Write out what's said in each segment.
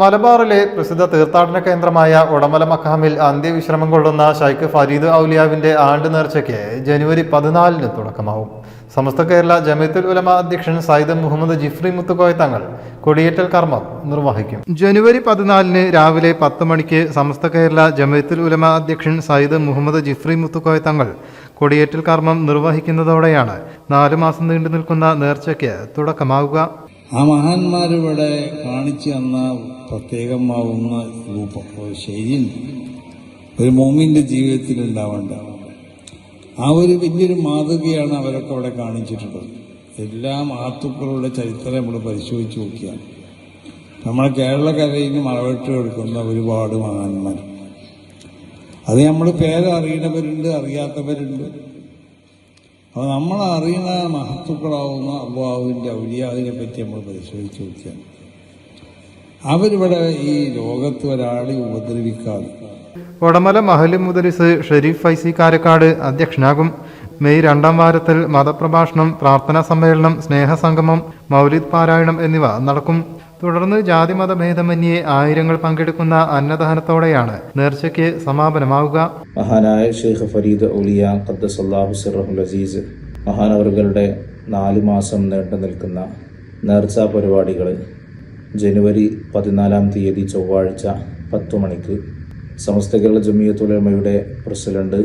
മലബാറിലെ പ്രസിദ്ധ തീർത്ഥാടന കേന്ദ്രമായ ഉടമല മഖാമിൽ അന്ത്യവിശ്രമം കൊള്ളുന്ന ഷൈഖ് ഫരീദ് ഔലിയാവിന്റെ ആണ്ട് നേർച്ചയ്ക്ക് ജനുവരി പതിനാലിന് തുടക്കമാവും. സമസ്ത കേരള ജമയത്തുൽ ഉലമ അധ്യക്ഷൻ സയ്യിദ് മുഹമ്മദ് ജിഫ്രി മുത്തുക്കോയ തങ്ങൾ കൊടിയേറ്റൽ കർമ്മം നിർവഹിക്കും. ജനുവരി പതിനാലിന് രാവിലെ പത്ത് മണിക്ക് സമസ്ത കേരള ജമയത്തുൽ ഉലമ അധ്യക്ഷൻ സയ്യിദ് മുഹമ്മദ് ജിഫ്രി മുത്തുക്കോയ തങ്ങൾ കൊടിയേറ്റൽ കർമ്മം നിർവഹിക്കുന്നതോടെയാണ് നാലു മാസം നീണ്ടു നിൽക്കുന്ന നേർച്ചയ്ക്ക് തുടക്കമാവുക. ആ മഹാന്മാരിവിടെ കാണിച്ചു തന്ന പ്രത്യേകമാവുന്ന രൂപം ഒരു ഒരു മോമിന്റെ ജീവിതത്തിൽ ഉണ്ടാവേണ്ട ആ ഒരു വലിയൊരു മാതൃകയാണ് അവരൊക്കെ അവിടെ കാണിച്ചിട്ടുള്ളത്. എല്ലാ മഹത്തുക്കളുടെ ചരിത്രം നമ്മൾ പരിശോധിച്ച് നോക്കിയാണ് നമ്മളെ കേരളക്കരയിൽ മറവിട്ട് എടുക്കുന്ന ഒരുപാട് മഹാന്മാർ. അത് നമ്മൾ പേരറിയണവരുണ്ട് അറിയാത്തവരുണ്ട്. അപ്പോൾ നമ്മൾ അറിയുന്ന മഹത്തുക്കളാവുന്ന അള്ളാഹുവിന്റെ അവര്യാദിനെ പറ്റി നമ്മൾ പരിശോധിച്ച് നോക്കിയാൽ അവരിവിടെ ഈ ലോകത്ത് ഒരാളെ ഉപദ്രവിക്കാതെ. വടമല മഹലി മുദരിസ് ഷെരീഫ് ഫൈസി കാരക്കാട് അധ്യക്ഷനാകും. മെയ് രണ്ടാം വാരത്തിൽ മതപ്രഭാഷണം പ്രാർത്ഥനാ സമ്മേളനം സ്നേഹസംഗമം മൗലിദ് പാരായണം എന്നിവ നടക്കും. തുടർന്ന് ജാതിമത ഭേദമന്യേ ആയിരങ്ങൾ പങ്കെടുക്കുന്ന അന്നദാനത്തോടെയാണ് നേർച്ചയ്ക്ക് സമാപനമാവുക. മഹാനായ ഷെയ്ഖ് ഫരീദ് ഔലിയ ഖദ്ദസല്ലാഹു സിറഹുൽ അസീസ് മഹാനവറുകളുടെ നാല് മാസം നീണ്ടു നിൽക്കുന്ന നേർച്ചാ പരിപാടികൾ ജനുവരി പതിനാലാം തീയതി ചൊവ്വാഴ്ച പത്തു മണിക്ക് സമസ്ത കേരള ജമിയത്തുലമയുടെ പ്രസിഡന്റ്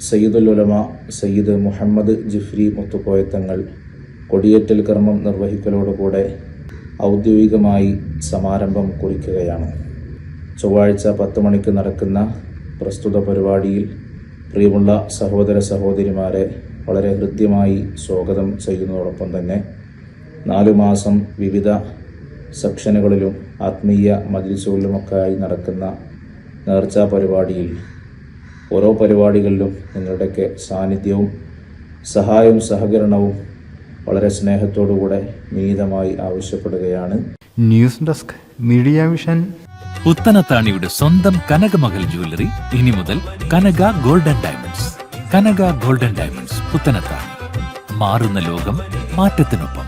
സയ്യിദുൽ ഉലമ സയ്യിദ് മുഹമ്മദ് ജിഫ്രി മുത്തുപോയത്തങ്ങൾ കൊടിയേറ്റൽ കർമ്മം നിർവഹിക്കലോടുകൂടെ ഔദ്യോഗികമായി സമാരംഭം കുറിക്കുകയാണ്. ചൊവ്വാഴ്ച പത്ത് മണിക്ക് നടക്കുന്ന പ്രസ്തുത പരിപാടിയിൽ പ്രിയമുള്ള സഹോദര സഹോദരിമാരെ വളരെ ഹൃദ്യമായി സ്വാഗതം ചെയ്യുന്നതോടൊപ്പം തന്നെ നാലു മാസം വിവിധ സെക്ഷനുകളിലും ആത്മീയ മജിൽസുകളിലുമൊക്കെയായി നടക്കുന്ന നേർച്ചാ പരിപാടിയിൽ ഓരോ പരിപാടികളിലും നിങ്ങളുടെയൊക്കെ സാന്നിധ്യവും സഹായവും സഹകരണവും വളരെ സ്നേഹത്തോടുകൂടെ നീതമായി ആവശ്യപ്പെടുകയാണ്. ന്യൂസ് ഡെസ്ക് മീഡിയ വിഷൻ പുത്തനത്താണിയുടെ സ്വന്തം കനകമകൽ ജ്വല്ലറി. ഇനി മുതൽ Kanaka golden diamonds. Kanaka golden diamonds Puthanathani. മാറുന്ന ലോകം മാറ്റത്തിനൊപ്പം.